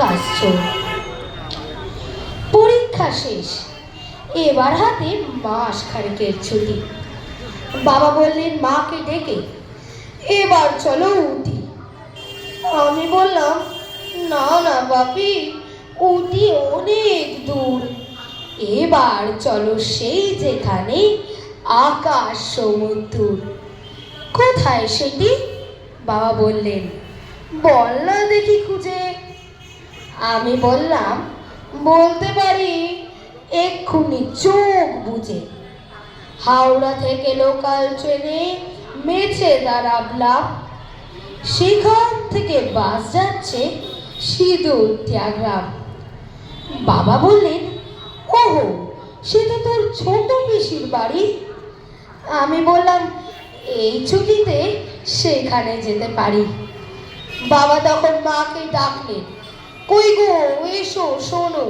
আকাশ চোর পরীক্ষা শেষ। এবার হাতে মাস খানিকের ছুটি। বাবা বললেন, মাকে ডেকে এবার চলো উঠি। আমি বললাম, না না বাপি, উঠি অনেক দূর। এবার চলো সেই যেখানে আকাশ সমুদ্র। কোথায় সেটি? বাবা বললেন, বল না দেখি খুঁজে। আমি বললাম, বলতে পারি, এক্ষুনি চোখ বুঝে হাওড়া থেকে লোকাল ট্রেনে মেছে দাঁড়াবলাম। সেখান থেকে বাস যাচ্ছে সিঁদুর ত্যাগ্রাম। বাবা বললেন, ওহো, সে তো তোর ছোট পিসির বাড়ি। আমি বললাম, এই ছুটিতে সেখানে যেতে পারি। বাবা তখন মাকে ডাকলেন কই গো, এসো, শোনো।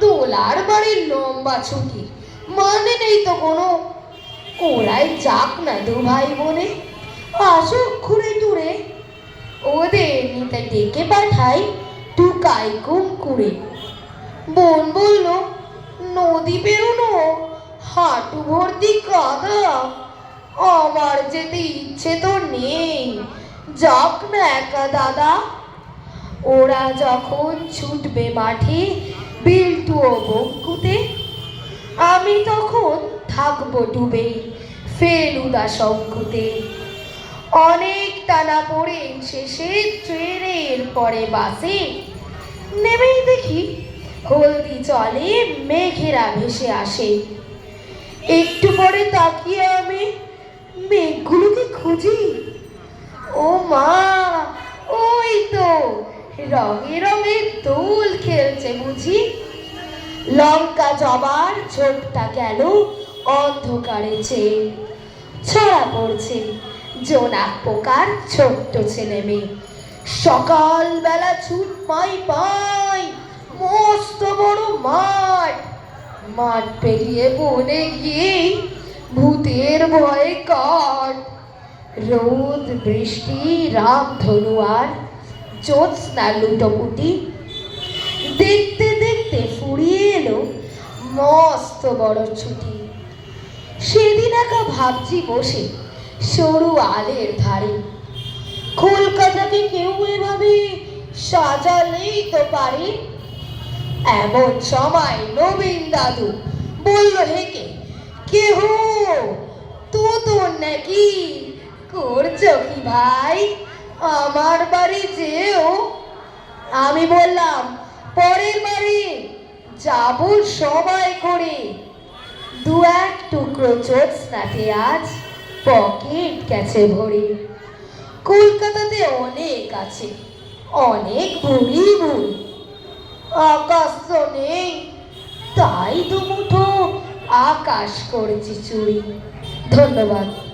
দোলার বাড়ির লম্বা ছুটি মানে নেই তো কোনো। ওরাই যাক না দু ভাই বোনে আসুক ঘুরে টুরে ওদের নিতে ডেকে পাঠাই টুকাই কুমকুড়ে। বোন বলল, নদী পেরোনো হাঁটু ভর্তি কাদা। আমার যেতে ইচ্ছে তো নেই। যাক না একা দাদা। ওরা যখন ছুটবে মাঠে বিল্টু ও বঙ্কুতে আমি তখন থাকব ডুবে ফেলুদা শঙ্কুতে। অনেক টানা পড়ে শেষে ট্রেনের পরে বাসে। নেমেই দেখি হলদি চলে, মেঘেরা ভেসে আসে। একটু পরে তাকিয়ে আমি মেঘগুলোকে খুঁজি ও মা ওই তো রঙে রঙে দোল খেলছে বুঝি। লঙ্কা জবার ঝোপটা গেল অন্ধকারে চেয়ে ছড়া পড়ছে, জোনাক পোকার ছোট্ট ছেলে মেয়ে। সকালবেলা ছুট পাই পাই, মস্ত বড় মাঠ। মাঠ পেরিয়ে বনে গিয়েই ভূতের ভয়ে কাঠ। রোদ, বৃষ্টি রাম ধনু আর জ্যোৎস্না লুটোপুটি দেখতে দেখতে ফুরিয়ে এলো মস্ত বড় ছুটি। সেদিন একা ভাবছি বসে সরু আলের ধারে। কলকাতাকে কেউ এভাবে সাজালেই তো পারে। এমন সময় নবীন দাদু বলল হেকে কেহ তো তোর নাকি করছ কি ভাই? আমার বাড়ি যেও, আমি বললাম, পরের বাড়ি যাব সবাই করে। দু এক টুকরো জ্যোৎস্নাতে আজ পকেট গেছে ভরে। কলকাতাতে অনেক আছে, অনেক ভুড়ি ভুল আকাশ তো নেই, তাই দুমুঠো আকাশ করেছি চুরি। ধন্যবাদ।